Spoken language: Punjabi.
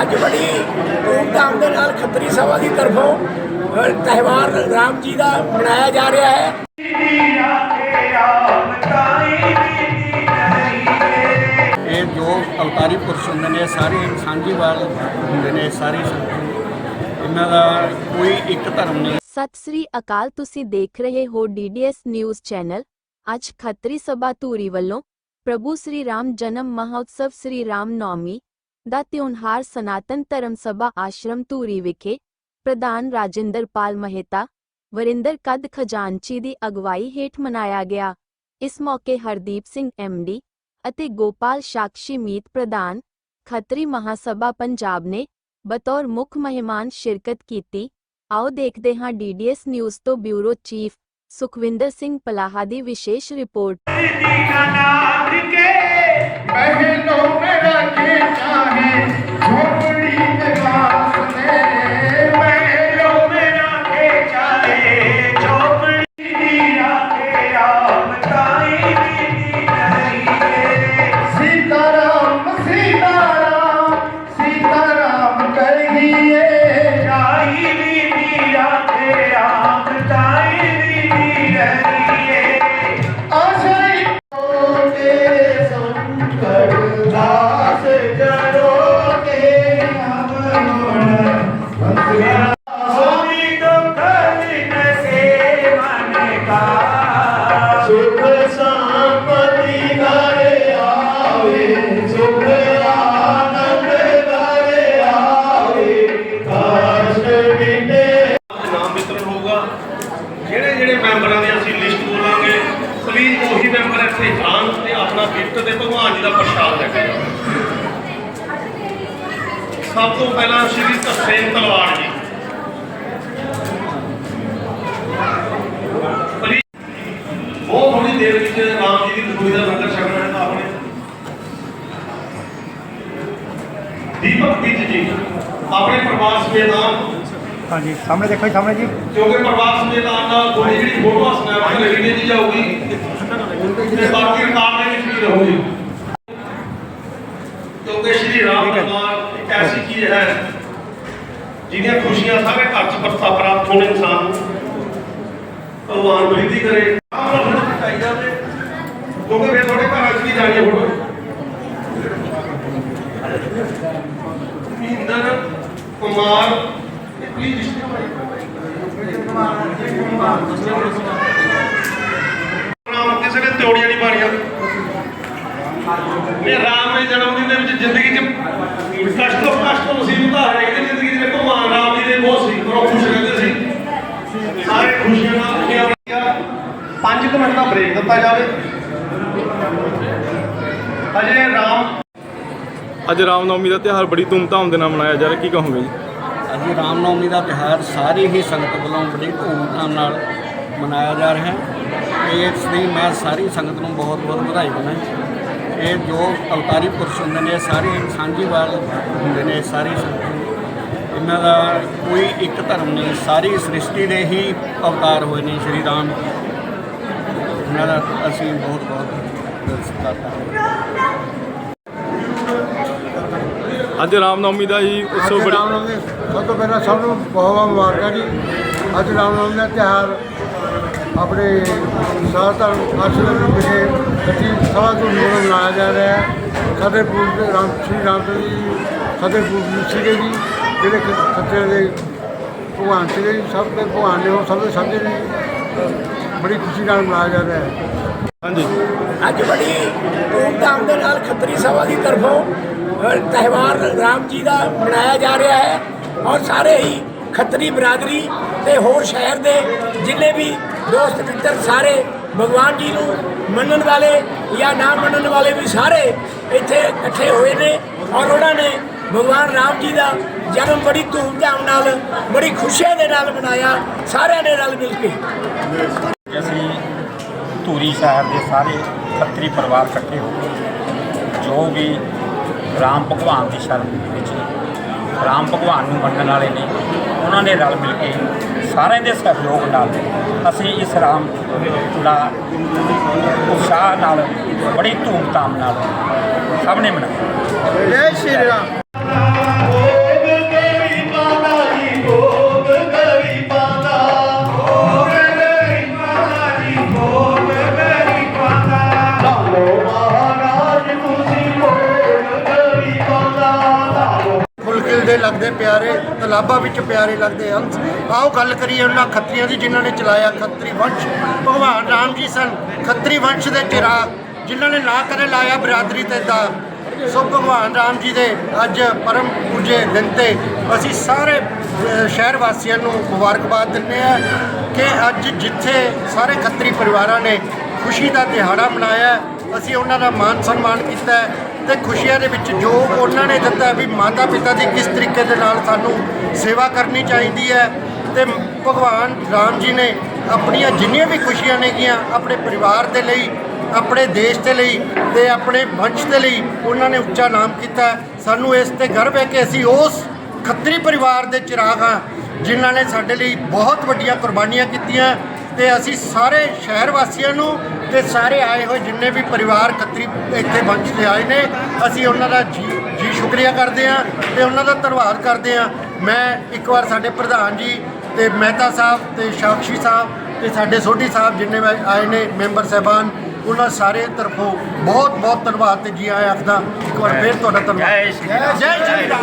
ਅੱਜ ਬੜੀ ਧੂਮਧਾਮ ਦੇ ਨਾਲ ਖੱਤਰੀ ਸਭਾ ਦੀ ਤਰਫੋਂ ਅ, ਤਿਉਹਾਰ ਰਾਮ ਜੀ ਦਾ ਮਨਾਇਆ ਜਾ ਰਿਹਾ ਹੈ। ਇਹ ਜੋ ਅਵਤਾਰੀ ਪੁਰਸ਼ ਹੁੰਦੇ ਨੇ ਸਾਰੇ ਸਾਂਝੀਵਾਲ ਹੁੰਦੇ ਨੇ ਸਾਰੇ ਸੰਤ। ਇਹਨਾਂ ਦਾ ਕੋਈ ਇੱਕ ਧਰਮ ਨਹੀਂ। ਸਤਿ ਸ੍ਰੀ ਅਕਾਲ ਤੁਸੀਂ ਦੇਖ ਰਹੇ ਹੋ ਡੀਡੀਐਸ ਨਿਊਜ਼ ਚੈਨਲ। ਅੱਜ ਖੱਤਰੀ ਸਭਾ ਧੂਰੀ ਵੱਲੋਂ ਪ੍ਰਭੂ ਸ੍ਰੀ ਰਾਮ ਜਨਮ ਮਹੋਤਸਵ ਸ੍ਰੀ ਰਾਮ ਨੌਮੀ ਦਾ ਤਿਉਹਾਰ ਸਨਾਤਨ ਧਰਮ ਸਭਾ ਆਸ਼ਰਮ ਧੂਰੀ ਵਿਖੇ ਪ੍ਰਧਾਨ ਰਾਜਿੰਦਰ ਪਾਲ ਮਹਿਤਾ, ਵਰਿੰਦਰ ਕਦ ਖਜ਼ਾਨਚੀ ਦੀ ਅਗਵਾਈ ਹੇਠ ਮਨਾਇਆ ਗਿਆ। ਇਸ ਮੌਕੇ ਹਰਦੀਪ ਸਿੰਘ ਐਮਡੀ ਅਤੇ ਗੋਪਾਲ ਸਾਕਸ਼ੀ ਮੀਤ ਪ੍ਰਧਾਨ ਖੱਤਰੀ ਮਹਾਸਭਾ ਪੰਜਾਬ ਨੇ ਬਤੌਰ ਮੁੱਖ ਮਹਿਮਾਨ ਸ਼ਿਰਕਤ ਕੀਤੀ। ਆਓ ਦੇਖਦੇ ਹਾਂ ਡੀਡੀਐਸ ਨਿਊਜ਼ ਤੋਂ ਬਿਊਰੋ ਚੀਫ ਸੁਖਵਿੰਦਰ ਸਿੰਘ ਪਲਾਹਾ ਦੀ ਵਿਸ਼ੇਸ਼ ਰਿਪੋਰਟ। दीनानाथ के बहनों में रखे चाहे ਹੋਊਗਾ। ਜਿਹੜੇ ਜਿਹੜੇ ਮੈਂਬਰਾਂ ਦੀ ਅਸੀਂ ਲਿਸਟ ਬੋਲਾਂਗੇ ਪਲੀਜ਼ ਉਹੀ ਮੈਂਬਰ ਇੱਥੇ ਆਉਣ ਤੇ ਆਪਣਾ ਗਿਫਟ ਤੇ ਭਗਵਾਨ ਜੀ ਦਾ ਪ੍ਰਸ਼ਾਦ ਲੈ ਕੇ ਸਭ ਤੋਂ ਪਹਿਲਾਂ ਸ਼੍ਰੀ ਤਰਸੇਮ ਤਲਵਾਰ ਜੀ। ਬਹੁਤ ਥੋੜੀ ਦੇਰ ਵਿੱਚ ਰਾਮ ਜੀ ਦੀ ਰਸੋਈ ਦਾ ਲੰਗਰ ਛਕਣਾ ਹੈ ਆਪਣੇ। ਦੀਪਕ ਵਿੱਚ ਜੀ, ਆਪਣੇ ਪ੍ਰਵਾਸ ਮੇਦਾਨ ਹਾਂਜੀ ਸਾਹਮਣੇ ਦੇਖੋ ਜੀ ਸਾਹਮਣੇ ਜੀ। ਕਿਉਂਕਿ ਪ੍ਰਵਾਸ ਦੇ ਨਾਲ ਨਾਲ ਤੁਹਾਡੀ ਜਿਹੜੀ ਫੋਟੋ ਸਨੈਪ ਤੇ ਵੀਡੀਓ ਦੀ ਜਾਊਗੀ ਤੇ ਬਾਕੀ ਰਿਕਾਰਡ ਦੇ ਵਿੱਚ ਵੀ ਰਹੂਗੀ। ਕਿਉਂਕਿ ਸ਼੍ਰੀ ਰਾਮ ਭਗਵਾਨ ਇੱਕ ਐਸੀ ਚੀਜ਼ ਹੈ ਜਿਹਦੀਆਂ ਖੁਸ਼ੀਆਂ ਸਾਰੇ ਘਰ ਚ ਵਰਤਾ ਪ੍ਰਾਪਤ ਹੋਣ ਇਨਸਾਨ ਨੂੰ। ਭਗਵਾਨ ਬੇਨਤੀ ਕਰੇ। ਆਪ ਰੱਬ ਨੂੰ ਚਾਹੀਦਾ ਤੇ ਕਿਉਂਕਿ ਫਿਰ ਤੁਹਾਡੇ ਘਰਾਂ ਚ ਵੀ ਜਾਣੀ ਹੈ ਫੋਟੋ? ਇੰਦਰ ਕੁਮਾਰ ਪਲੀਜ਼ ਰਾਮ ਕਿਸੇ ਨੇ ਤਿਉੜੀਆਂ ਨਹੀਂ ਮਾਰੀਆਂ। ਮੈਂ ਰਾਮ ਦੇ ਜਨਮ ਦਿਨ ਦੇ ਵਿੱਚ ਜ਼ਿੰਦਗੀ 'ਚ ਕਸ਼ਟ ਤੋਂ ਕਸ਼ਟ ਮੁਸੀਬਤਾਂ ਹਰੇਕ ਦੀ ਜ਼ਿੰਦਗੀ ਦੇ ਭਗਵਾਨ ਰਾਮ ਜੀ ਦੇ ਬਹੁਤ ਸੀ ਬੜਾ ਖੁਸ਼ ਰਹਿੰਦੇ ਸੀ। ਸਾਰੇ ਖੁਸ਼ੀਆਂ ਨਾਲ ਦੁਨੀਆ ਵਧੀਆ 5 ਮਿੰਟ ਦਾ ਬ੍ਰੇਕ ਦਿੱਤਾ ਜਾਵੇ। ਅਜੇ ਰਾਮ ਅੱਜ ਰਾਮਨੌਮੀ ਦਾ ਤਿਉਹਾਰ ਬੜੀ ਧੂਮਧਾਮ ਦੇ ਨਾਲ ਮਨਾਇਆ ਜਾ ਰਿਹਾ। ਕੀ ਕਹੋਗੇ ਜੀ? ਅੱਜ ਰਾਮਨੌਮੀ ਦਾ ਤਿਉਹਾਰ ਸਾਰੀ ਹੀ ਸੰਗਤ ਵੱਲੋਂ ਬੜੀ ਧੂਮਧਾਮ ਨਾਲ ਮਨਾਇਆ ਜਾ ਰਿਹਾ ਹੈ। ਇਸ ਲਈ ਮੈਂ ਸਾਰੀ ਸੰਗਤ ਨੂੰ ਬਹੁਤ ਬਹੁਤ ਵਧਾਈ ਦਿੰਦਾ ਇਹ ਜੋ ਅਵਤਾਰੀ ਪੁਰਸ਼ ਹੁੰਦੇ ਨੇ ਸਾਰੇ ਸਾਂਝੀਵਾਲ ਹੁੰਦੇ ਨੇ ਸਾਰੀ ਸੰਗਤ ਨੂੰ। ਇਹਨਾਂ ਦਾ ਕੋਈ ਇੱਕ ਧਰਮ ਨਹੀਂ, ਸਾਰੀ ਸ੍ਰਿਸ਼ਟੀ ਦੇ ਹੀ ਅਵਤਾਰ ਹੋਏ ਨੇ ਸ਼੍ਰੀ ਰਾਮ। ਇਹਨਾਂ ਦਾ ਅਸੀਂ ਬਹੁਤ ਬਹੁਤ ਸਤਿਕਾਰ ਕਰਦੇ ਹਾਂ। ਅੱਜ ਰਾਮਨੌਮੀ ਦਾ ਹੀ ਉਤਸਵ ਅੱਜ ਬੜੀ ਰਾਮਨੌਮੀ ਸਭ ਤੋਂ ਪਹਿਲਾਂ ਸਭ ਨੂੰ ਬਹੁਤ ਬਹੁਤ ਮੁਬਾਰਕਾਂ ਜੀ। ਅੱਜ ਰਾਮਨੌਮੀ ਦਾ ਤਿਉਹਾਰ ਆਪਣੇ ਸਾਧ ਧਰਮ ਆਸ਼ਰਮ ਵਿਖੇ ਸੱਚੀ ਸਭਾ ਤੋਂ ਮਨਾਇਆ ਜਾ ਰਿਹਾ ਹੈ। ਸਾਡੇ ਪੂਰਬ ਰਾਮ ਸ਼੍ਰੀ ਰਾਮ ਜੀ ਸਾਡੇ ਪੂਰਬ ਸੀਗੇ ਜੀ ਜਿਹੜੇ ਕਿ ਸੱਚੇ ਦੇ ਭਗਵਾਨ ਸੀਗੇ ਜੀ। ਸਭ ਦੇ ਭਗਵਾਨ ਨੇ ਉਹ ਸਭ ਦੇ ਸਾਂਝੇ ਨੇ। ਬੜੀ ਖੁਸ਼ੀ ਨਾਲ ਮਨਾਇਆ ਜਾ ਰਿਹਾ ਹੈ। ਹਾਂਜੀ। ਅੱਜ ਬੜੀ ਧੂਮਧਾਮ ਦੇ ਨਾਲ ਖੱਤਰੀ ਸਭਾ ਦੀ ਤਰਫੋਂ ਤਿਉਹਾਰ ਰਾਮ ਜੀ ਦਾ ਮਨਾਇਆ ਜਾ ਰਿਹਾ ਹੈ ਔਰ ਸਾਰੇ ਹੀ ਖੱਤਰੀ ਬਰਾਦਰੀ ਤੇ ਹੋਰ ਸ਼ਹਿਰ ਦੇ ਜਿੰਨੇ ਵੀ ਦੋਸਤ ਮਿੱਤਰ ਸਾਰੇ ਭਗਵਾਨ ਜੀ ਨੂੰ ਮੰਨਣ ਵਾਲੇ ਜਾਂ ਨਾ ਮੰਨਣ ਵਾਲੇ ਵੀ ਸਾਰੇ ਇੱਥੇ ਇਕੱਠੇ ਹੋਏ ਨੇ ਔਰ ਉਹਨਾਂ ਨੇ ਭਗਵਾਨ ਰਾਮ ਜੀ ਦਾ ਜਨਮ ਬੜੀ ਧੂਮਧਾਮ ਨਾਲ, ਬੜੀ ਖੁਸ਼ੀ ਦੇ ਨਾਲ ਮਨਾਇਆ, ਸਾਰਿਆਂ ਨੇ ਰਲ ਮਿਲ ਕੇ ਅਸੀਂ ਧੂਰੀ ਸਾਹਿਬ ਦੇ ਸਾਰੇ ਖੱਤਰੀ ਪਰਿਵਾਰ ਇਕੱਠੇ ਹੋ ਕੇ ਜੋ ਵੀ ਰਾਮ ਭਗਵਾਨ ਦੀ ਸ਼ਰਨ ਵਿੱਚ ਰਾਮ ਭਗਵਾਨ ਨੂੰ ਮੰਨਣ ਵਾਲੇ ਨੇ। ਉਹਨਾਂ ਨੇ ਰਲ ਮਿਲ ਕੇ ਸਾਰਿਆਂ ਦੇ ਸਹਿਯੋਗ ਨਾਲ ਅਸੀਂ ਇਸ ਰਾਮ ਦਾ ਉਤਸ਼ਾਹ ਨਾਲ, ਬੜੀ ਧੂਮਧਾਮ ਨਾਲ ਸਭ ਨੇ ਮਨਾਇਆ। ਜੈ ਸ਼੍ਰੀ ਰਾਮ। ਪਿਆਰੇ, ਤਲਾਬਾਂ ਵਿੱਚ ਪਿਆਰੇ ਲੱਗਦੇ ਹਨ। ਆਓ ਗੱਲ ਕਰੀਏ ਉਹਨਾਂ ਖੱਤਰੀਆਂ ਦੀ ਜਿਨ੍ਹਾਂ ਨੇ ਚਲਾਇਆ ਖੱਤਰੀ ਵੰਸ਼। ਭਗਵਾਨ ਰਾਮ ਜੀ ਸਨ, ਖੱਤਰੀ ਵੰਸ਼ ਦੇ ਚਿਰਾਗ ਜਿਨ੍ਹਾਂ ਨੇ ਨਾ ਕਰੇ ਲਾਇਆ ਬਰਾਦਰੀ ਤੇ ਦਾ ਸੋ ਭਗਵਾਨ ਰਾਮ ਜੀ ਦੇ ਅੱਜ ਪਰਮ ਪੂਜੇ ਦਿਨ ਤੇ ਅਸੀਂ ਸਾਰੇ ਸ਼ਹਿਰ ਵਾਸੀਆਂ ਨੂੰ ਮੁਬਾਰਕਬਾਦ ਦਿੰਦੇ ਆ ਕਿ ਅੱਜ ਜਿੱਥੇ ਸਾਰੇ ਖੱਤਰੀ ਪਰਿਵਾਰਾਂ ਨੇ ਖੁਸ਼ੀ ਦਾ ਦਿਹਾੜਾ ਮਨਾਇਆ, ਅਸੀਂ ਉਹਨਾਂ ਦਾ ਮਾਨ ਸਨਮਾਨ ਕੀਤਾ ਤੇ ਖੁਸ਼ੀਆਂ ਦੇ ਵਿੱਚ ਜੋ ਉਹਨਾਂ ਨੇ ਦਿੱਤਾ ਵੀ ਮਾਤਾ ਪਿਤਾ ਦੀ ਕਿਸ ਤਰੀਕੇ ਦੇ ਨਾਲ ਸਾਨੂੰ ਸੇਵਾ ਕਰਨੀ ਚਾਹੀਦੀ ਹੈ ਤੇ ਭਗਵਾਨ ਰਾਮ ਜੀ ਨੇ ਆਪਣੀਆਂ ਜਿੰਨੀਆਂ ਵੀ ਖੁਸ਼ੀਆਂ ਨੇਗੀਆਂ ਆਪਣੇ ਪਰਿਵਾਰ ਦੇ ਲਈ, ਆਪਣੇ ਦੇਸ਼ ਦੇ ਲਈ ਤੇ ਆਪਣੇ ਵੰਸ਼ ਦੇ ਲਈ ਉਹਨਾਂ ਨੇ ਉੱਚਾ ਨਾਮ ਕੀਤਾ। ਸਾਨੂੰ ਇਸ ਤੇ ਗਰਵ ਹੈ ਕਿ ਅਸੀਂ ਉਸ ਖੱਤਰੀ ਪਰਿਵਾਰ ਦੇ ਚਿਰਾਗ ਹਾਂ ਜਿਨ੍ਹਾਂ ਨੇ ਸਾਡੇ ਲਈ ਬਹੁਤ ਵੱਡੀਆਂ ਕੁਰਬਾਨੀਆਂ ਕੀਤੀਆਂ ਤੇ ਅਸੀਂ ਸਾਰੇ ਸ਼ਹਿਰ ਵਾਸੀਆਂ ਨੂੰ ਤੇ ਸਾਰੇ ਆਏ ਹੋਏ ਜਿੰਨੇ ਵੀ ਪਰਿਵਾਰ ਖੱਤਰੀ ਇੱਥੇ ਵੰਸ਼ ਦੇ ਆਏ ਨੇ ਅਸੀਂ ਉਹਨਾਂ ਦਾ ਜੀ ਜੀ ਸ਼ੁਕਰੀਆ ਕਰਦੇ ਹਾਂ ਤੇ ਉਹਨਾਂ ਦਾ ਧੰਨਵਾਦ ਕਰਦੇ ਹਾਂ। ਮੈਂ ਇੱਕ ਵਾਰ ਸਾਡੇ ਪ੍ਰਧਾਨ ਜੀ ਤੇ ਮਹਿਤਾ ਸਾਹਿਬ ਤੇ ਸਾਕਸ਼ੀ ਸਾਹਿਬ ਤੇ ਸਾਡੇ ਸੋਢੀ ਸਾਹਿਬ ਜਿੰਨੇ ਆਏ ਨੇ ਮੈਂਬਰ ਸਾਹਿਬਾਨ ਉਹਨਾਂ ਸਾਰੇ ਤਰਫੋਂ ਬਹੁਤ ਬਹੁਤ ਧੰਨਵਾਦ ਤੇ ਜੀ ਆਇਆਂ ਆਖਦਾ ਇੱਕ ਵਾਰ ਫੇਰ ਤੁਹਾਡਾ ਧੰਨਵਾਦ। ਜੈ ਸ਼੍ਰੀ ਰਾਮ।